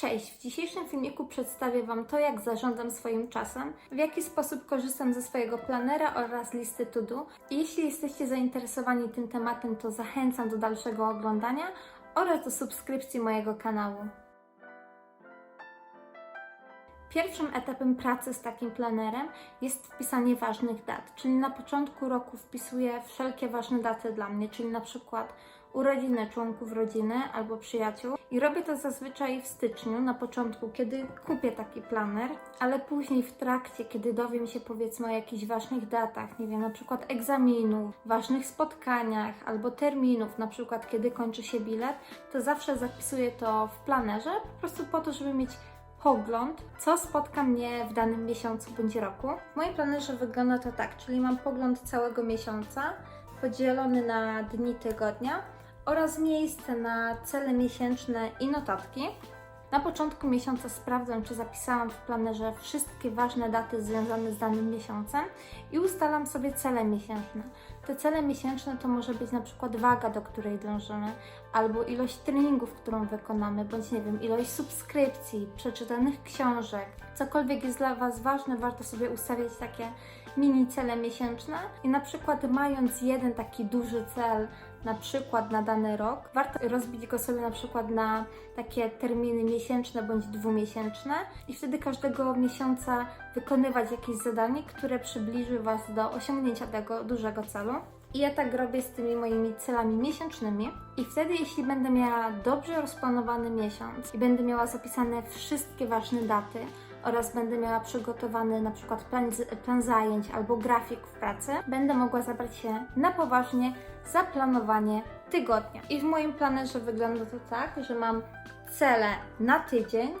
Cześć! W dzisiejszym filmiku przedstawię Wam to, jak zarządzam swoim czasem, w jaki sposób korzystam ze swojego planera oraz listy to do. Jeśli jesteście zainteresowani tym tematem, to zachęcam do dalszego oglądania oraz do subskrypcji mojego kanału. Pierwszym etapem pracy z takim planerem jest wpisanie ważnych dat, czyli na początku roku wpisuję wszelkie ważne daty dla mnie, czyli na przykład urodziny członków rodziny albo przyjaciół. I robię to zazwyczaj w styczniu, na początku, kiedy kupię taki planer, ale później w trakcie, kiedy dowiem się powiedzmy o jakichś ważnych datach, nie wiem, na przykład egzaminów, ważnych spotkaniach albo terminów, na przykład kiedy kończy się bilet, to zawsze zapisuję to w planerze, po prostu po to, żeby mieć pogląd, co spotka mnie w danym miesiącu bądź roku. W moim planerze wygląda to tak, czyli mam pogląd całego miesiąca, podzielony na dni tygodnia oraz miejsce na cele miesięczne i notatki. Na początku miesiąca sprawdzam, czy zapisałam w planerze wszystkie ważne daty związane z danym miesiącem i ustalam sobie cele miesięczne. Te cele miesięczne to może być na przykład waga, do której dążymy, albo ilość treningów, którą wykonamy, bądź nie wiem, ilość subskrypcji, przeczytanych książek. Cokolwiek jest dla Was ważne, warto sobie ustawiać takie mini cele miesięczne i na przykład mając jeden taki duży cel, na przykład na dany rok, warto rozbić go sobie na przykład na takie terminy miesięczne bądź dwumiesięczne i wtedy każdego miesiąca wykonywać jakieś zadanie, które przybliży Was do osiągnięcia tego dużego celu. I ja tak robię z tymi moimi celami miesięcznymi. I wtedy, jeśli będę miała dobrze rozplanowany miesiąc i będę miała zapisane wszystkie ważne daty oraz będę miała przygotowany na przykład plan, plan zajęć albo grafik w pracy, będę mogła zabrać się na poważnie za planowanie tygodnia. I w moim planerze wygląda to tak, że mam cele na tydzień,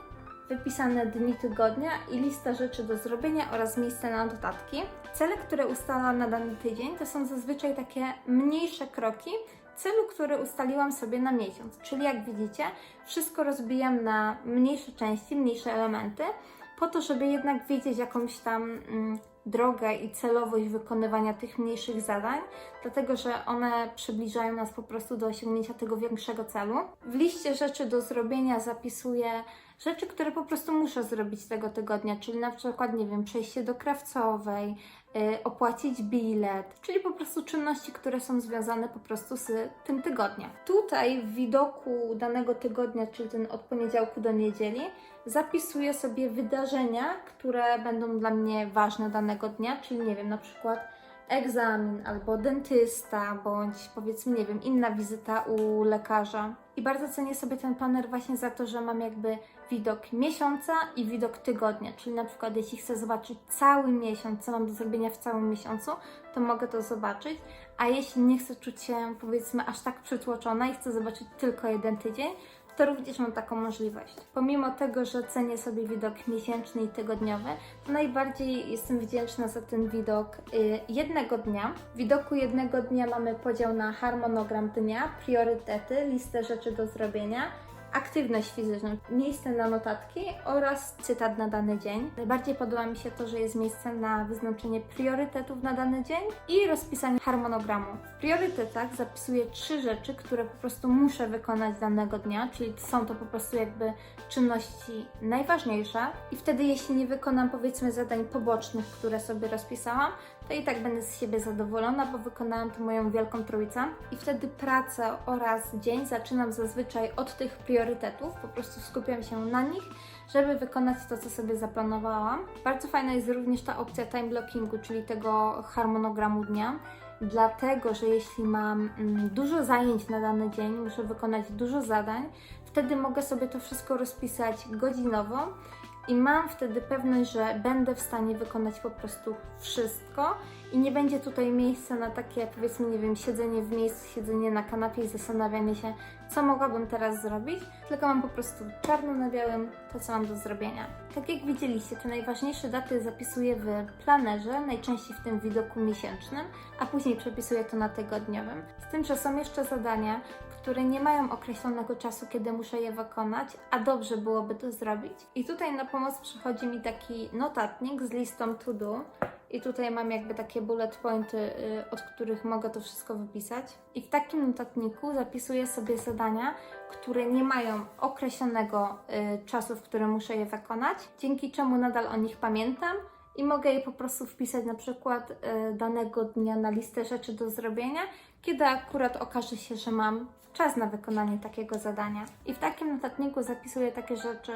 wypisane dni tygodnia i lista rzeczy do zrobienia oraz miejsce na notatki. Cele, które ustalam na dany tydzień, to są zazwyczaj takie mniejsze kroki celu, który ustaliłam sobie na miesiąc. Czyli jak widzicie, wszystko rozbijam na mniejsze części, mniejsze elementy, po to, żeby jednak wiedzieć jakąś tam mm, drogę i celowość wykonywania tych mniejszych zadań, dlatego że one przybliżają nas po prostu do osiągnięcia tego większego celu. W liście rzeczy do zrobienia zapisuję rzeczy, które po prostu muszę zrobić tego tygodnia, czyli na przykład, nie wiem, przejście do krawcowej, y, opłacić bilet, czyli po prostu czynności, które są związane po prostu z tym tygodniem. Tutaj w widoku danego tygodnia, czyli ten od poniedziałku do niedzieli, zapisuję sobie wydarzenia, które będą dla mnie ważne danego dnia, czyli nie wiem, na przykład egzamin albo dentysta, bądź powiedzmy, nie wiem, inna wizyta u lekarza. I bardzo cenię sobie ten planer właśnie za to, że mam jakby widok miesiąca i widok tygodnia, czyli na przykład jeśli chcę zobaczyć cały miesiąc, co mam do zrobienia w całym miesiącu, to mogę to zobaczyć, a jeśli nie chcę czuć się powiedzmy aż tak przytłoczona i chcę zobaczyć tylko jeden tydzień, to również mam taką możliwość. Pomimo tego, że cenię sobie widok miesięczny i tygodniowy, to najbardziej jestem wdzięczna za ten widok y, jednego dnia. W widoku jednego dnia mamy podział na harmonogram dnia, priorytety, listę rzeczy do zrobienia, aktywność fizyczną, miejsce na notatki oraz cytat na dany dzień. Najbardziej podoba mi się to, że jest miejsce na wyznaczenie priorytetów na dany dzień i rozpisanie harmonogramu. W priorytetach zapisuję trzy rzeczy, które po prostu muszę wykonać danego dnia, czyli są to po prostu jakby czynności najważniejsze i wtedy jeśli nie wykonam powiedzmy zadań pobocznych, które sobie rozpisałam, to i tak będę z siebie zadowolona, bo wykonałam tu moją wielką trójcę. I wtedy pracę oraz dzień zaczynam zazwyczaj od tych priorytetów, po prostu skupiam się na nich, żeby wykonać to, co sobie zaplanowałam. Bardzo fajna jest również ta opcja time blockingu, czyli tego harmonogramu dnia, dlatego że jeśli mam mm, dużo zajęć na dany dzień, muszę wykonać dużo zadań, wtedy mogę sobie to wszystko rozpisać godzinowo i mam wtedy pewność, że będę w stanie wykonać po prostu wszystko i nie będzie tutaj miejsca na takie, powiedzmy, nie wiem, siedzenie w miejscu, siedzenie na kanapie i zastanawianie się, co mogłabym teraz zrobić, tylko mam po prostu czarno na białym to, co mam do zrobienia. Tak jak widzieliście, te najważniejsze daty zapisuję w planerze, najczęściej w tym widoku miesięcznym, a później przepisuję to na tygodniowym. Z tym, że są jeszcze zadania, które nie mają określonego czasu, kiedy muszę je wykonać, a dobrze byłoby to zrobić. I tutaj na pomoc przychodzi mi taki notatnik z listą to do. I tutaj mam jakby takie bullet pointy, y, od których mogę to wszystko wypisać. I w takim notatniku zapisuję sobie zadania, które nie mają określonego y, czasu, w którym muszę je wykonać, dzięki czemu nadal o nich pamiętam i mogę je po prostu wpisać na przykład y, danego dnia na listę rzeczy do zrobienia, kiedy akurat okaże się, że mam czas na wykonanie takiego zadania. I w takim notatniku zapisuję takie rzeczy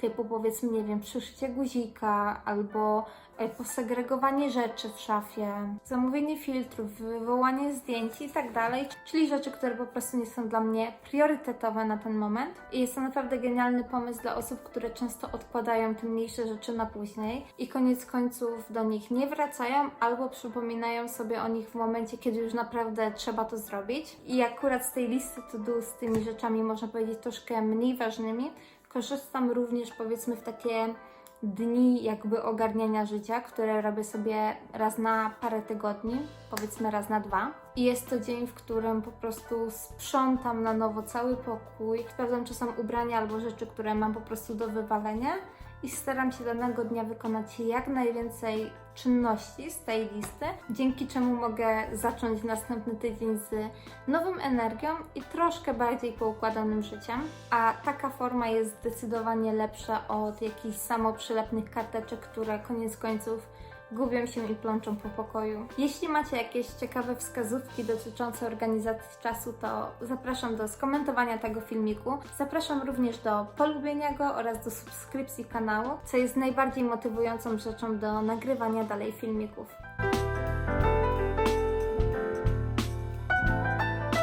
typu powiedzmy, nie wiem, przyszycie guzika albo e, posegregowanie rzeczy w szafie, zamówienie filtrów, wywołanie zdjęć i tak dalej, czyli rzeczy, które po prostu nie są dla mnie priorytetowe na ten moment. I jest to naprawdę genialny pomysł dla osób, które często odkładają te mniejsze rzeczy na później i koniec końców do nich nie wracają albo przypominają sobie o nich w momencie, kiedy już naprawdę trzeba to zrobić. I akurat z tej listy to do z tymi rzeczami można powiedzieć troszkę mniej ważnymi, korzystam również powiedzmy w takie dni jakby ogarniania życia, które robię sobie raz na parę tygodni, powiedzmy raz na dwa. I jest to dzień, w którym po prostu sprzątam na nowo cały pokój, sprawdzam czasem ubrania albo rzeczy, które mam po prostu do wywalenia i staram się danego dnia wykonać jak najwięcej czynności z tej listy, dzięki czemu mogę zacząć następny tydzień z nową energią i troszkę bardziej poukładanym życiem. A taka forma jest zdecydowanie lepsza od jakichś samoprzylepnych karteczek, które koniec końców gubią się i plączą po pokoju. Jeśli macie jakieś ciekawe wskazówki dotyczące organizacji czasu, to zapraszam do skomentowania tego filmiku. Zapraszam również do polubienia go oraz do subskrypcji kanału, co jest najbardziej motywującą rzeczą do nagrywania dalej filmików.